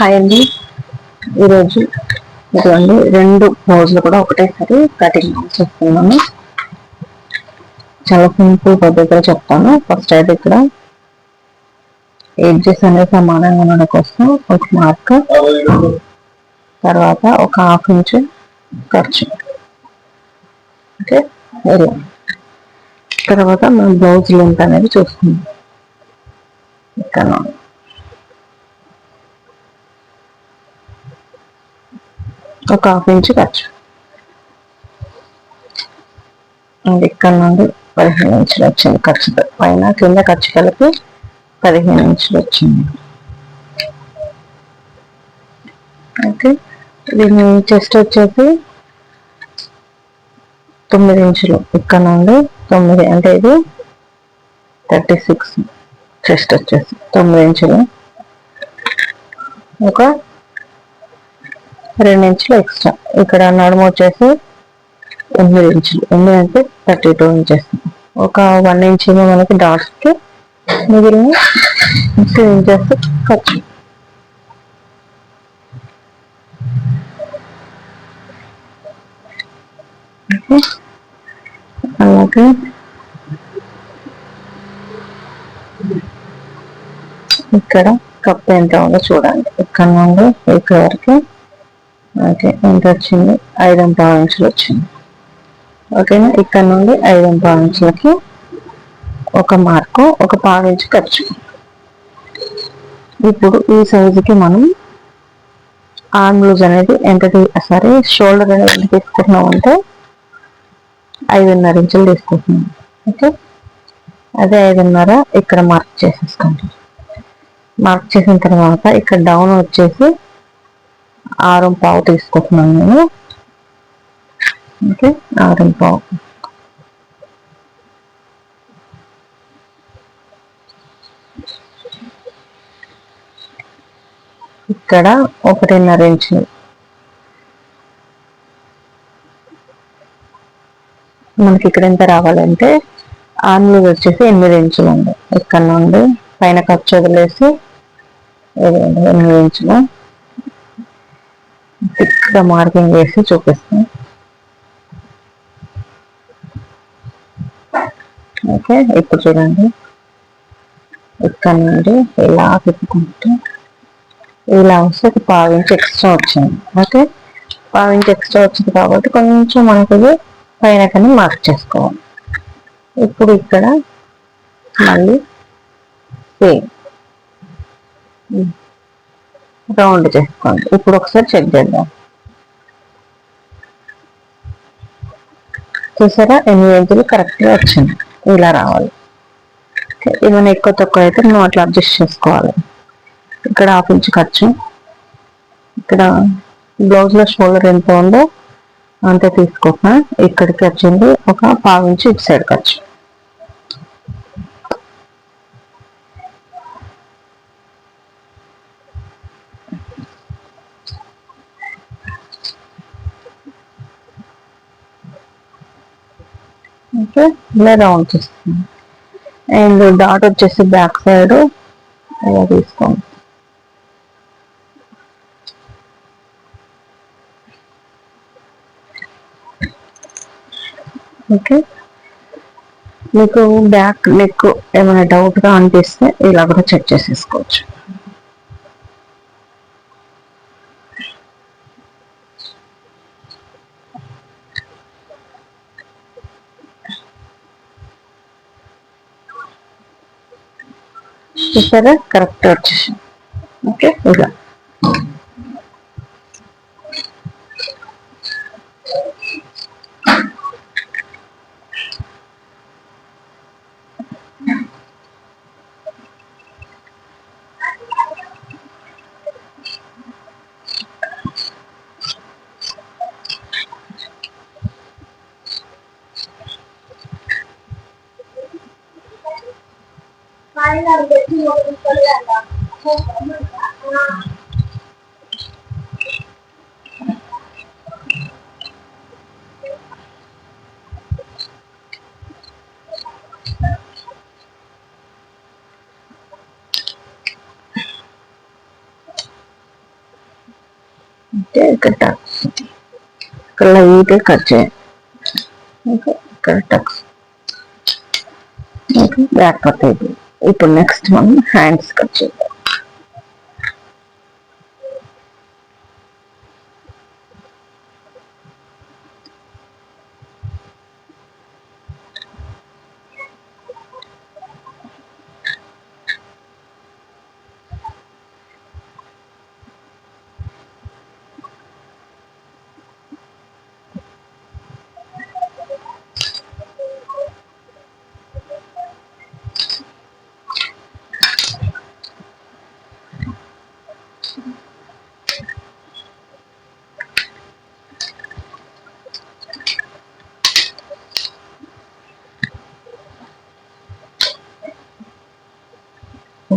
Hi అండి ఈరోజు ఇదిగోండి రెండు రోజులు కూడా ఒకటేసారి కటింగ్ చేస్తున్నాను. చాలా సింపుల్ పద్ధతిలో చెప్తాను. ఫస్ట్ అయితే ఇక్కడ ఎడ్జెస్ అనేది సమానంగా ఉండడం కోసం ఒక మార్క్ తర్వాత ఒక హాఫ్ ఇంచ్ ఖర్చు. ఓకే ఇలా తర్వాత మనం బ్లౌజ్ లెంత్ అనేది చూసుకుందాం. ఇక్కడ ఒక హాఫ్ ఇంచ్ ఖర్చు. ఇక్కడ నుండి పదిహేను ఇంచులు వచ్చింది ఖర్చు. పైన కింద ఖర్చు కలిపి పదిహేను ఇంచులు వచ్చింది. అయితే దీని చెస్ట్ వచ్చేసి తొమ్మిది ఇంచులు. ఇక్కడ నుండి తొమ్మిది అంటే ఇది థర్టీ సిక్స్ చెస్ట్ వచ్చేసి తొమ్మిది ఇంచులు. ఒక రెండు ఇంచులు ఎక్స్ట్రా ఇక్కడ నడుము వచ్చేసి ఎనిమిది ఇంచులు. ఎనిమిది అంటే థర్టీ టూ ఇంచెస్. ఒక వన్ ఇంచ్ మనకి డాట్స్కి మిగిలిన టూ ఇంచెస్ ఖర్చు అలాగే. ఇక్కడ కప్ ఎంత ఉందో చూడండి. ఇక్కడ నుండి ఇక్కడ వరకు ఓకే ఎంత వచ్చింది ఐదు ఇంచులు వచ్చింది ఓకేనా? ఇక్కడ నుండి ఐదు ఇంచులకి ఒక మార్కు ఒక ఇంచు ఖర్చు. ఇప్పుడు ఈ సైజుకి మనం ఆర్మ్ లూజ్ అనేది ఎంత సరే షోల్డర్ అనేది ఎంత తీసుకుంటున్నాం అంటే ఐదున్నర ఇంచులు తీసుకుంటున్నాం. ఓకే? అదే ఐదున్నర ఇక్కడ మార్క్ చేసేసుకోండి. మార్క్ చేసిన తర్వాత ఇక్కడ డౌన్ వచ్చేసి ఆరం పావు తీసుకుంటున్నాను నేను. ఓకే ఆరం పావు. ఇక్కడ ఒకటిన్నర ఇంచు. మనకి ఇక్కడ ఎంత రావాలంటే ఆర్మ్లు వచ్చేసి ఎనిమిది ఇంచులు ఉంది. ఇక్కడ నుండి పైన ఖర్చు వదిలేసి ఎనిమిది ఇంచులు. ఇక్కడ మార్కింగ్ వేసి చూపిస్తాం ఓకే ఇప్పుడు చూడండి. ఇక్కడ నుండి ఇలా తిప్పుకుంటే ఇలా వస్తే ఒక పావించి ఎక్స్ట్రా వచ్చింది. ఓకే పావించి ఎక్స్ట్రా వచ్చింది కాబట్టి కొంచెం మనకి పైన కానీ మార్క్ చేసుకోవాలి. ఇప్పుడు ఇక్కడ మళ్ళీ సేమ్. రౌండ్ చేసుకోండి. ఇప్పుడు ఒకసారి చెక్ చేద్దాం. చూసారా? ఎనిమిది ఇంచులు కరెక్ట్గా వచ్చింది ఇలా రావాలి. ఏమైనా ఎక్కువ తక్కువ అయితే మనం అట్లా అడ్జస్ట్ చేసుకోవాలి. ఇక్కడ హాఫ్ ఇంచ్ ఖర్చు. ఇక్కడ బ్లౌజ్లో షోల్డర్ ఎంత ఉందో అంతే తీసుకోక ఇక్కడికి వచ్చింది ఒక పావు ఇంచు ఇటు సైడ్ ఖర్చు. ఓకే ఇలా రౌండ్ చేస్తుంది అండ్ డాట్ వచ్చేసి బ్యాక్ సైడ్ ఇలా తీసుకోండి. ఓకే మీకు బ్యాక్ నెక్ ఏమైనా డౌట్గా అనిపిస్తే ఇలా కూడా చెక్ చేసేసుకోవచ్చు. చూసారా కరెక్ట్ వచ్చేసి ఓకే. ఇలా இருக்கட்டா லைட்டு கட்சேன் கரெக்டாக பேக் பக்கம் చేయండి ఓకే ఇక్కడ టక్స్ ఓకే బ్యాక్ కట్ అయిపోయింది ఇప్పుడు నెక్స్ట్ మనం హ్యాండ్స్ కట్ చేద్దాం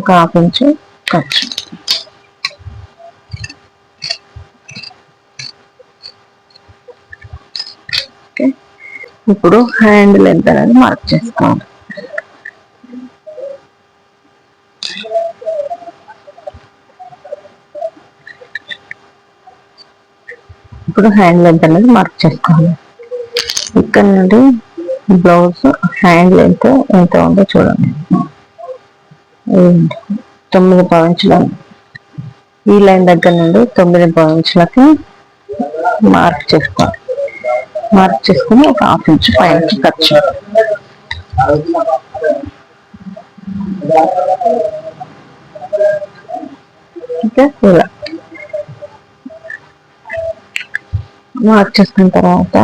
ఒక హాఫ్ ఇంచు ఖర్చు ఇప్పుడు హ్యాండ్ లెంత్ అనేది మార్క్ చేసుకోవాలి ఇప్పుడు హ్యాండ్ లెంత్ అనేది మార్క్ చేసుకోవాలి ఇక్కడ నుండి బ్లౌజ్ హ్యాండ్ లెంత్ ఎంత ఉందో చూడండి. తొమ్మిది పాయింట్ల ఈ లైన్ దగ్గర నుండి తొమ్మిది పాయింట్లకి మార్క్ చేసుకోవాలి మార్క్ చేసుకుని ఒక హాఫ్ ఇంచ్ పైన ఖర్చు. ఓకే ఇలా. మార్క్ చేసుకున్న తర్వాత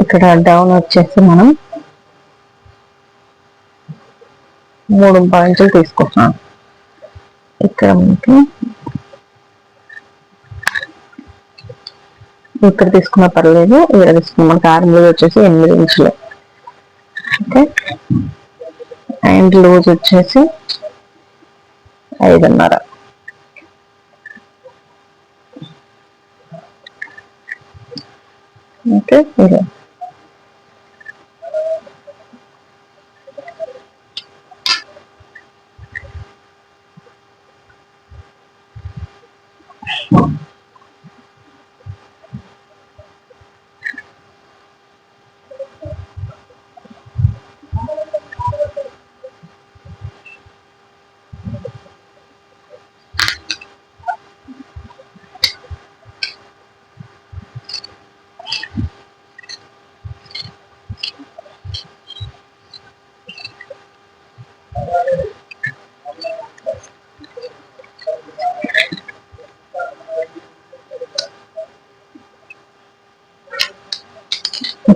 ఇక్కడ డౌన్ వచ్చేసి మనం మూడు పాయింట్లు తీసుకుంటున్నాను. ఇక్కడ మనకి ఇక్కడ తీసుకున్న పర్లేదు ఇక్కడ తీసుకున్న మనకి ఆర్మ్ లూజ్ వచ్చేసి ఎనిమిది ఇంచులు. ఓకే? అండ్ లూజ్ వచ్చేసి ఐదున్నర. ఓకే? ఇది.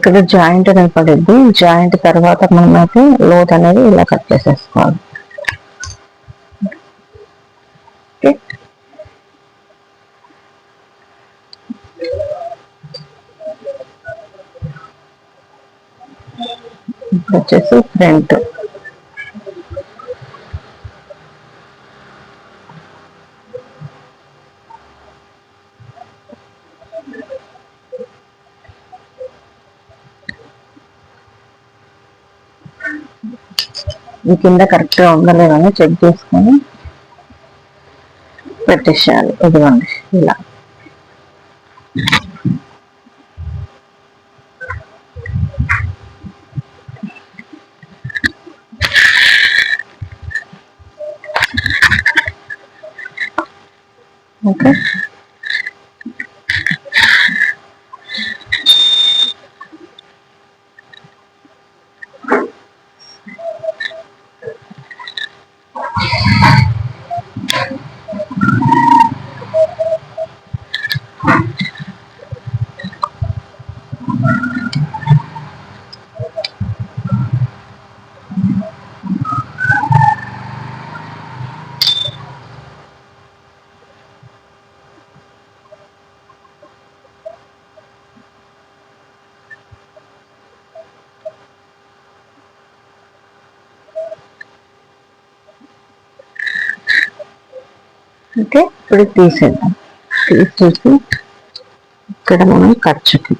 ఇక్కడ జాయింట్ అనేది పడుద్ది. జాయింట్ తర్వాత మనకి లోత్ అనేది ఇలా కట్ చేసేసుకోవాలి. ఇప్పుడు వచ్చేసి ఫ్రంట్ ఈ కింద కరెక్ట్గా ఉందా లేదని చెక్ చేసుకొని పెట్టేసేయాలి ఇదిగోండి ఇలా ఓకే అంటే ఇప్పుడు తీసేద్దాం. తీసేసి ఇక్కడ మనం ఖర్చుకి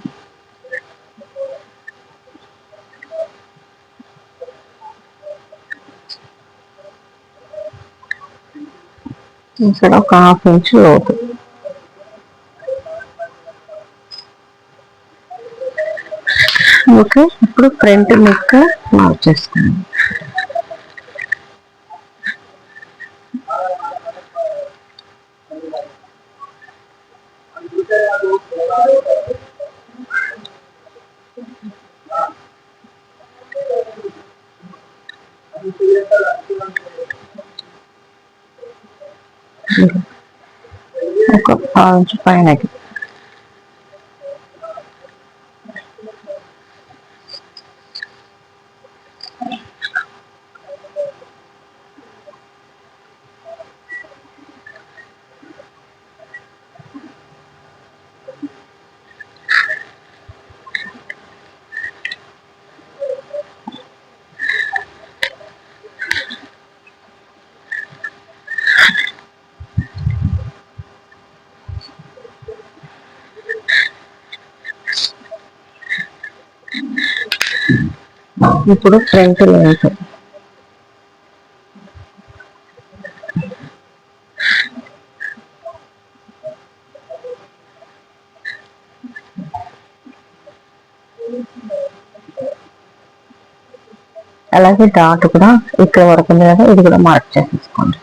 ఇక్కడ ఒక హాఫ్ ఇంచ్ లోపు ఓకే ఇప్పుడు ఫ్రంట్ నెక్ మార్చేస్తాను చేసుకోండి ఒక పావు ఇప్పుడు ఫ్రంట్ లెన్స్ అలాగే డాట్ కూడా ఇక్కడ వరకు ఉంది కదా ఇది కూడా మార్క్ చేసేసుకోండి.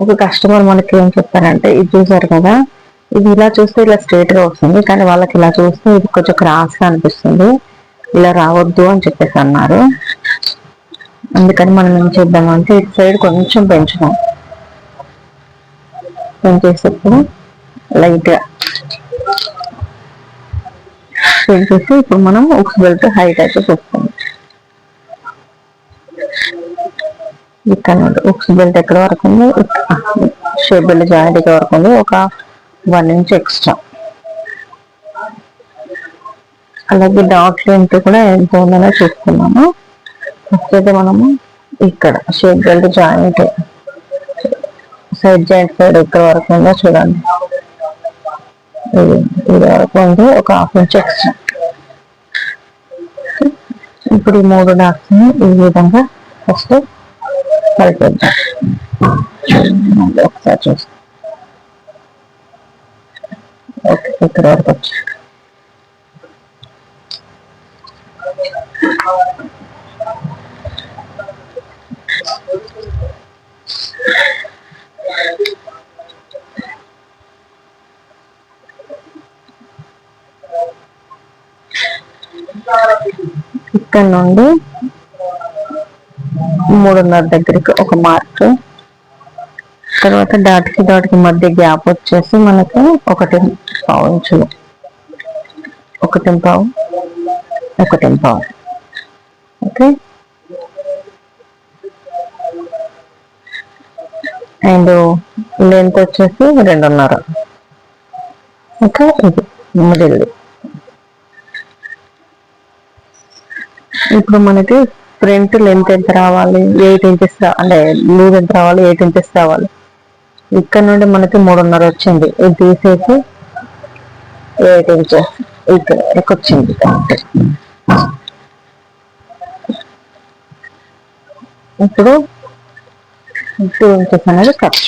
ఒక కస్టమర్ మనకి ఏం చెప్పారంటే ఇది చూసారు కదా ఇది ఇలా చూస్తే ఇలా స్ట్రేట్గా వస్తుంది కానీ వాళ్ళకి ఇలా చూస్తే ఇది కొంచెం క్రాస్గా అనిపిస్తుంది ఇలా రావద్దు అని చెప్పేసి అన్నారు. అందుకని మనం ఏం చేద్దామంటే ఇటు సైడ్ కొంచెం పెంచుదాం. పెంచేసేప్పుడు లైట్గా పెంచేసి ఇప్పుడు మనం ఒక బెల్ట్ హైట్ అయితే చూస్తుంది ఇక్కడ నుండి ఉక్స్ బెల్ట్ ఎక్కడ వరకు ఉంది? షేప్ బెల్ట్ జాయింట్ ఎక్కడ వరకు ఉంది. ఒక వన్ ఇంచ్ ఎక్స్ట్రా. అలాగే డాట్లు లెంత్ కూడా ఎంత ఉందనే చూసుకున్నాము ఫస్ట్ అయితే మనము ఇక్కడ shape belt joint side joint side ఎక్కడ వరకు ఉందో చూడండి. ఇది వరకు ఉంది. ఒక హాఫ్ ఇంచ్ ఎక్స్ట్రా. ఇప్పుడు ఈ మూడు డాట్స్ ఈ విధంగా ఫస్ట్ కలిపేద్దాం ఒకసారి చూస్తాం ఓకే ఇక్కడ వరకు వచ్చి ఇక్కడ నుండి మూడున్నర దగ్గరికి ఒక మార్క్. తర్వాత డాట్కి డాట్కి మధ్య గ్యాప్ వచ్చేసి మనకి ఒకటి పావు ఇంచులు. ఒకటి పావు ఒకటి పావు. ఓకే? అండ్ లెంత్ వచ్చేసి రెండున్నర. ఓకే? ఇది మిడిల్. ఇప్పుడు మనకి ప్రింట్ లెంత్ ఎంత రావాలి? ఎయిట్ ఇంచెస్ అంటే లూజ్ ఎంత రావాలి? ఎయిట్ ఇంచెస్ రావాలి. ఇక్కడ నుండి మనకి మూడున్నర వచ్చింది. ఇది తీసేసి ఎయిట్ ఇంచెస్ ఇక్కడ వరకు వచ్చింది ఇప్పుడు టూ ఇంచెస్ అనేది కట్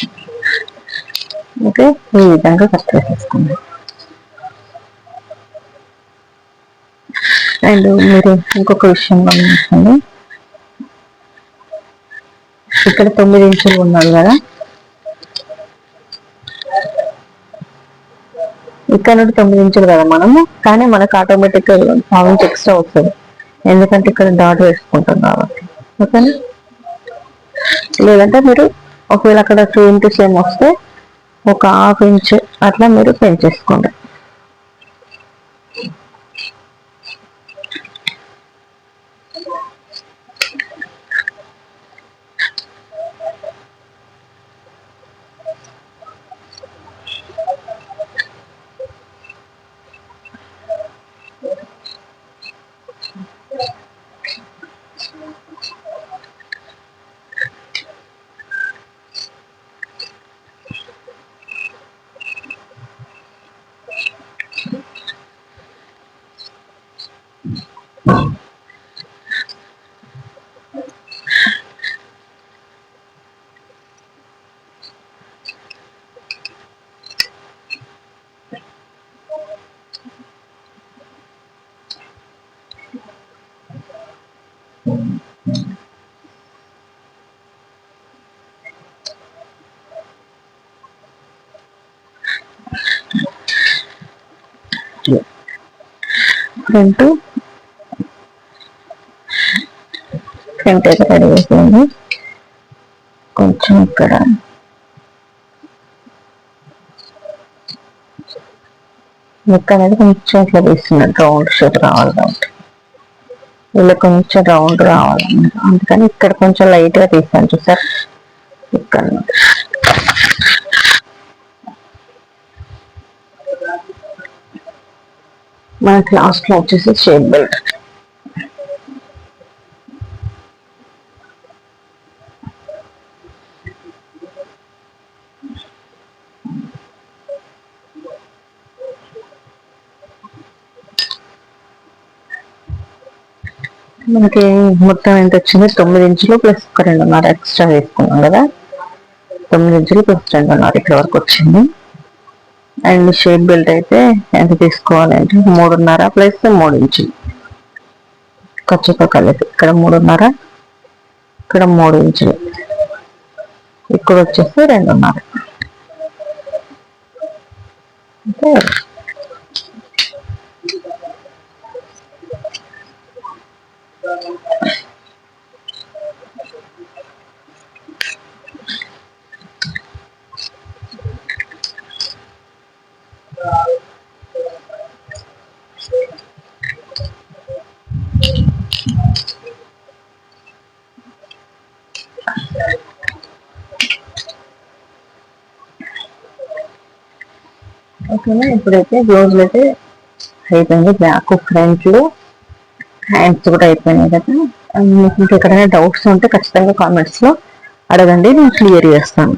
ఓకే? ఈ విధంగా కట్ చేసేసుకుందాం. అండ్ మీరు ఇంకొక విషయం గమనించండి. ఇక్కడ తొమ్మిది ఇంచులు ఉన్నారు కదా. ఇక్కడ నుండి తొమ్మిది ఇంచులు కదా మనము. కానీ మనకు ఆటోమేటిక్ పావు ఇంచ్ ఎక్స్ట్రా వస్తుంది. ఎందుకంటే ఇక్కడ డాట్ వేసుకుంటాం కాబట్టి. ఓకేనా లేదంటే మీరు ఒకవేళ అక్కడ టూ ఇంచెస్ సేమ్ వస్తే ఒక హాఫ్ ఇంచ్ అట్లా మీరు పెంచేసుకోండి ఫ్రంట్ అయితే కొంచెం ఇక్కడ. ముక్క అనేది కొంచెం ఇట్లా తీస్తున్నాడు రౌండ్ షేప్ రావాలి కాబట్టి. ఇలా కొంచెం రౌండ్ రావాలన్నమాట. అందుకని ఇక్కడ కొంచెం లైట్గా తీస్తాను చూసారు? ఇక్కడ. మనకి లాస్ట్లో వచ్చేసి షేప్ బెల్ట్ మనకి మొత్తం ఎంత వచ్చింది తొమ్మిది ఇంచులు ప్లస్ ఒక రెండున్నర ఎక్స్ట్రా వేసుకున్నాం కదా. తొమ్మిది ఇంచులు ప్లస్ రెండున్నర ఇక్కడ వరకు వచ్చింది. అండ్ షేప్ బెల్ట్ అయితే ఎంత తీసుకోవాలంటే మూడున్నర ప్లస్ మూడు ఇంచులు. ఖర్చుతో కలిపి ఇక్కడ మూడున్నర ఇక్కడ మూడు ఇంచులు. ఇక్కడ వచ్చేసి రెండున్నర. ఓకే. ఓకేనా ఇప్పుడైతే బ్లౌజ్లు అయితే అయిపోయింది బ్యాక్ ఫ్రంట్లు హ్యాండ్స్ కూడా అయిపోయినాయి కదా. మీకు ఎక్కడైనా డౌట్స్ ఉంటే ఖచ్చితంగా కామెంట్స్లో అడగండి నేను క్లియర్ చేస్తాను.